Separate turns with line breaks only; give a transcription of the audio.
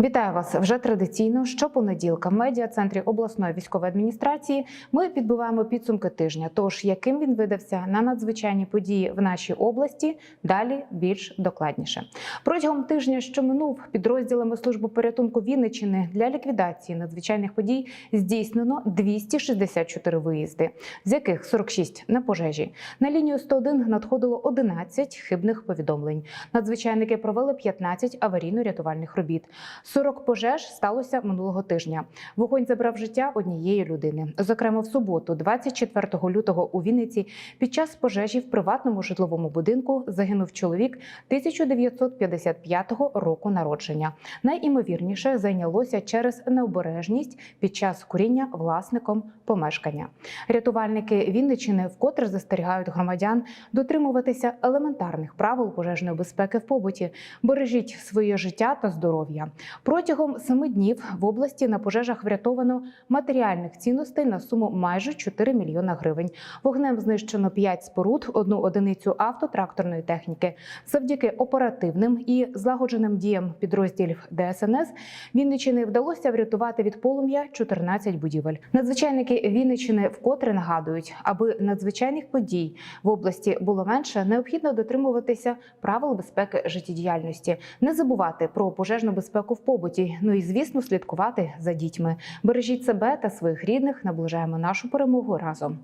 Вітаю вас вже традиційно. Щопонеділка в медіа-центрі обласної військової адміністрації ми підбиваємо підсумки тижня. Тож яким він видався на надзвичайні події в нашій області, далі більш докладніше. Протягом тижня, що минув, підрозділами служби порятунку Вінничини для ліквідації надзвичайних подій здійснено 264 виїзди, з яких 46 на пожежі. На лінію 101 надходило 11 хибних повідомлень. Надзвичайники провели 15 аварійно-рятувальних робіт. 40 пожеж сталося минулого тижня. Вогонь забрав життя однієї людини. Зокрема, в суботу, 24 лютого, у Вінниці, під час пожежі в приватному житловому будинку загинув чоловік 1955 року народження. Найімовірніше зайнялося через необережність під час куріння власником помешкання. Рятувальники Вінничини вкотре застерігають громадян дотримуватися елементарних правил пожежної безпеки в побуті. Бережіть своє життя та здоров'я. Протягом семи днів в області на пожежах врятовано матеріальних цінностей на суму майже 4 мільйона гривень. Вогнем знищено 5 споруд, одну одиницю автотракторної техніки. Завдяки оперативним і злагодженим діям підрозділів ДСНС Вінничини вдалося врятувати від полум'я 14 будівель. Надзвичайники Вінничини вкотре нагадують, аби надзвичайних подій в області було менше, необхідно дотримуватися правил безпеки життєдіяльності, не забувати про пожежну безпеку в побуті. Ну і звісно, слідкувати за дітьми. Бережіть себе та своїх рідних. Наближаємо нашу перемогу разом.